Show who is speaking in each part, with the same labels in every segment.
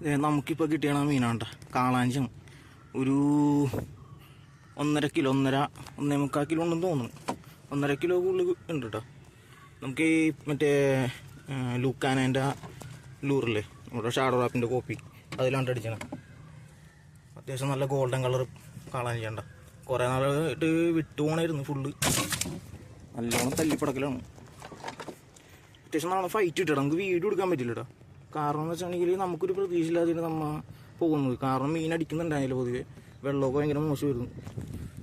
Speaker 1: നമുക്കിപ്പോൾ കിട്ടിയണ മീനാണ്ട കാളാഞ്ചം. ഒരു ഒന്നര കിലോ ഒന്നര ഒന്നേ മുക്കാൽ കിലോ ഉണ്ടെന്ന് തോന്നുന്നു. ഒന്നര കിലോ കൂടുതൽ ഉണ്ട് കേട്ടോ നമുക്ക് ഈ മറ്റേ ലൂക്കാനേന്റെ ലൂറില്ലേ? നമ്മുടെ ഷാഡോ റാപ്പിന്റെ കോപ്പി. അതിലാണ്ട് അടിച്ചണം അത്യാവശ്യം നല്ല ഗോൾഡൻ കളർ കാളാഞ്ചണ്ട കുറേ നാളായിട്ട് വിട്ടു പോണായിരുന്നു ഫുള്ള് നല്ലോണം തല്ലിപ്പടക്കലാണ്. അത്യാവശ്യം നാളെ ഫൈറ്റ് കിട്ടണം നമുക്ക് വീഡിയോ എടുക്കാൻ പറ്റില്ല കേട്ടോ കാരണം എന്ന് വെച്ചാണെങ്കിൽ നമുക്കൊരു പ്രതീക്ഷയില്ലാതെയാണ് നമ്മൾ പോകുന്നത്. കാരണം മീൻ അടിക്കുന്നുണ്ടായില്ല പൊതുവെ. വെള്ളമൊക്കെ ഭയങ്കര മോശമായിരുന്നു.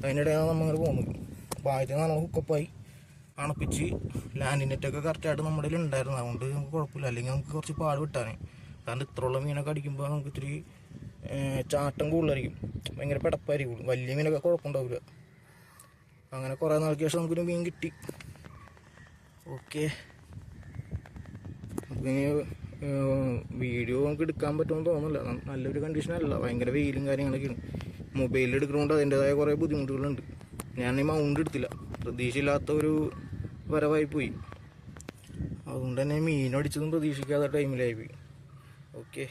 Speaker 1: അതിനിടെയാണ് നമ്മൾ അങ്ങനെ പോകുന്നത്. അപ്പോൾ ആദ്യത്തെ നമ്മൾ ഹുക്കപ്പായി അണപ്പിച്ച് ലാൻഡ് നെറ്റൊക്കെ കറക്റ്റായിട്ട് നമ്മുടെ കയ്യിൽ ഉണ്ടായിരുന്നു. അതുകൊണ്ട് നമുക്ക് കുഴപ്പമില്ല. അല്ലെങ്കിൽ നമുക്ക് കുറച്ച് പാട് വിട്ടാണ് കാരണം ഇത്രയുള്ള മീനൊക്കെ അടിക്കുമ്പോൾ നമുക്ക് ഇത്തിരി ചാട്ടം കൂടുതലായിരിക്കും. ഭയങ്കര പെടപ്പായിരിക്കും. വലിയ മീനൊക്കെ കുഴപ്പമുണ്ടാവില്ല അങ്ങനെ കുറേ നാൾക്ക് ശേഷം നമുക്കൊരു മീൻ കിട്ടി. ഓക്കെ. വീഡിയോ നമുക്ക് എടുക്കാൻ പറ്റുമെന്ന് തോന്നുന്നില്ല. നല്ലൊരു കണ്ടീഷനല്ല ഭയങ്കര വെയിലും കാര്യങ്ങളൊക്കെയാണ്. മൊബൈലിൽ എടുക്കുന്നതുകൊണ്ട് അതിന്റെതായ കുറേ ബുദ്ധിമുട്ടുകളുണ്ട്. ഞാൻ ഈ മൗണ്ട് എടുത്തില്ല. പ്രതീക്ഷയില്ലാത്ത ഒരു വരവായി പോയി. അതുകൊണ്ട് തന്നെ മീനടിച്ചതും പ്രതീക്ഷിക്കാത്ത ടൈമിലായി പോയി. ഓക്കെ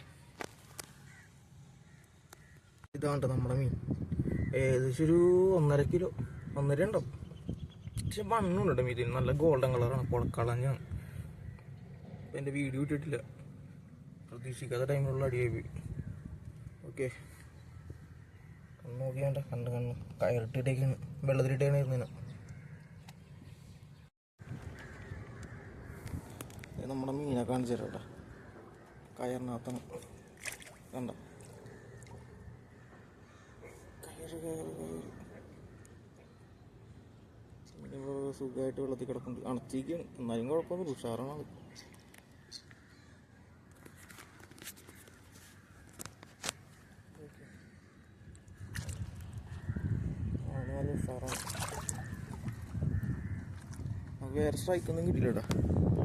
Speaker 1: ഇതാണ്ട് നമ്മുടെ മീൻ? ഏകദേശം ഒരു ഒന്നര കിലോ ഒന്നര ഉണ്ടാവും പക്ഷെ മണ്ണുണ്ട് മീൻ? നല്ല ഗോൾഡൻ കളറാണ് പുളക്കളഞ്ഞാണ് എന്റെ വീഡിയോ ഇട്ടിട്ടില്ല. പ്രതീക്ഷിക്കാത്ത ടൈമിലുള്ള അടിയായി പോയി. ഓക്കെ. കണ്ണ് നോക്കിയാണ്ട കണ്ണ് കണ്ണ്. കയറിട്ടിട്ടേക്കാണ്. വെള്ളത്തിലിട്ടേക്കാണ് ഇരുന്നതിന് നമ്മുടെ മീനെ കാണിച്ചു തരാം കേട്ടോ. കയറിനകത്താണ്. കണ്ട? സുഖമായിട്ട് വെള്ളത്തിൽ കിടക്കുന്നുണ്ട് അണച്ചിരിക്കുകയാണ്. എന്നാലും കുഴപ്പമൊന്നുമില്ല. ഉഷാറാണ് അത് ആൾ നല്ല ഉഷാറാണ്